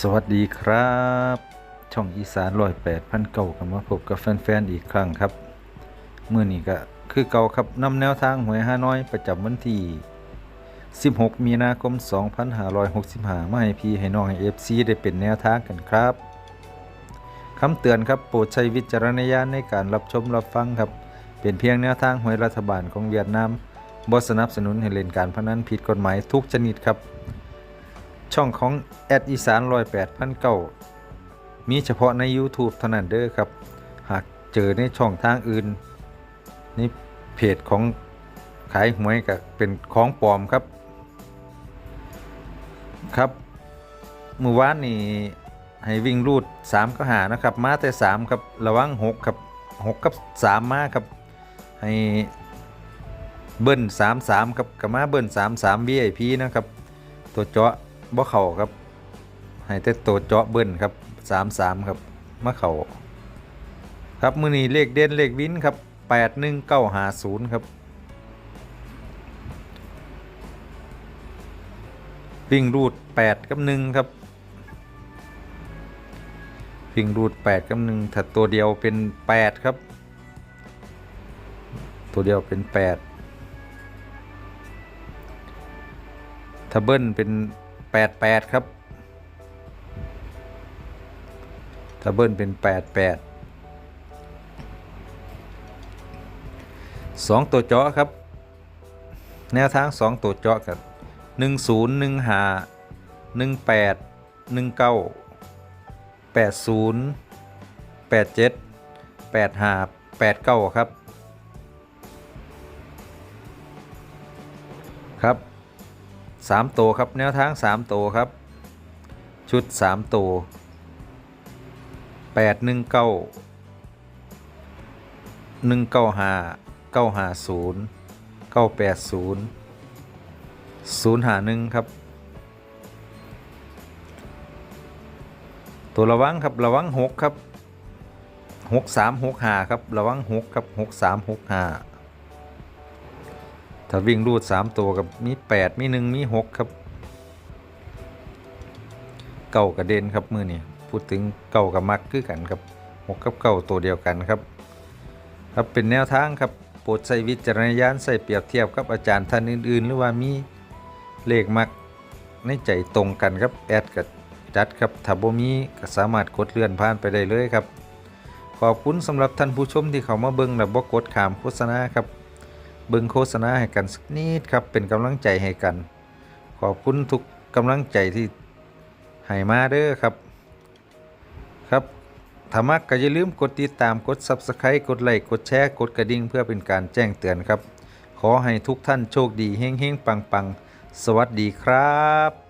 สวัสดีครับ ช่องอีสานร้อยแปดพันเก่ากันมาพบกับแฟนๆอีกครั้งครับเมื่อนี้ก็คือเก่าครับนำแนวทางหวยฮาน้อยประจำวันที่ 16 มีนาคม 2565 มาให้พี่ให้น้องให้เอฟซีได้เป็นแนวทางกันครับคำเตือนครับโปรดใช้วิจารณญาณในการรับชมรับฟังครับ เป็นเพียงแนวทางหวยรัฐบาลของเวียดนามบสนับสนุนให้เล่นการพนันผิดกฎหมายทุกชนิดครับ ช่องของแอดอีสานร้อยแปดพันเก้ามีเฉพาะใน YouTube เท่านั้นเด้อครับ หากเจอในช่องทางอื่น นี่เพจของขายหวยก็เป็นของปลอมครับ ครับเมื่อวานนี่ให้วิ่งรูด3ก็หานะครับ มาแต่ 3 ครับ ระวัง6ครับ6กับ 3 มาครับ ให้เบิ้ล3 3ครับกับมาเบิ้ล3 3 VIP นะครับ ตัวเจาะ บ่เข่าครับ ให้แต่ตัวเจาะเบิ้ลครับสามสามครับมาเข่าครับมือนี้เลขเด่นเลขวินครับแปดหนึ่งเก้าหาศูนย์ครับ วิ่งรูดแปดกับหนึ่งครับวิ่งรูดแปดกับหนึ่งถ้าตัวเดียวเป็นแปดครับ ตัวเดียวเป็นแปดถ้าเบิ้ลเป็น แปดแปดครับ ถ้าเบิ้ลเป็นแปดแปดสองตัวเจาะครับ แนวทางสองตัวเจาะครับหนึ่งศูนย์หนึ่งหาหนึ่งแปดหนึ่งเก้าแปดศูนย์แปดเจ็ดแปดหาแปดเก้าครับ ครับ สามตัวครับแนวทางสามตัวครับ ชุดสามตัวแปดหนึ่งเก้าหนึ่งเก้าห้าเก้าห้าศูนย์เก้าแปดศูนย์ศูนย์หาหนึ่งครับ ตัวระวังครับระวังหกครับหกสามหกห้าครับ ระวังหกครับหกสามหกห้า ถ้าวิ่งรูด 3 ตัวกับมี 8 มี 1 มี 6 ครับ เก่ากระเด็นครับมือนี่พูดถึงเก่ากับมักคือกันครับ6กับเก่าตัวเดียวกันครับ ครับเป็นแนวทางครับโปรดใช้วิจารณญาณใส่เปรียบเทียบกับอาจารย์ท่านอื่น ๆ หรือว่ามีเลขมักในใจตรงกันครับแอดกับจัดครับถ้าบ่มีก็สามารถกดเลื่อนผ่านไปได้เลยครับ ขอบคุณสำหรับท่านผู้ชมที่เขามาเบิ่งและบ่กดขามโฆษณาครับ เบิ่งโฆษณาให้กันสักนิดครับเป็นกำลังใจให้กัน ขอบคุณทุกกำลังใจที่ให้มาเด้อครับ ครับถ้ามักก็อย่าลืมกดติดตามกด Subscribe กดไลค์กดแชร์กดกระดิ่งเพื่อเป็นการแจ้งเตือนครับ ขอให้ทุกท่านโชคดีเฮงๆปังๆ สวัสดีครับ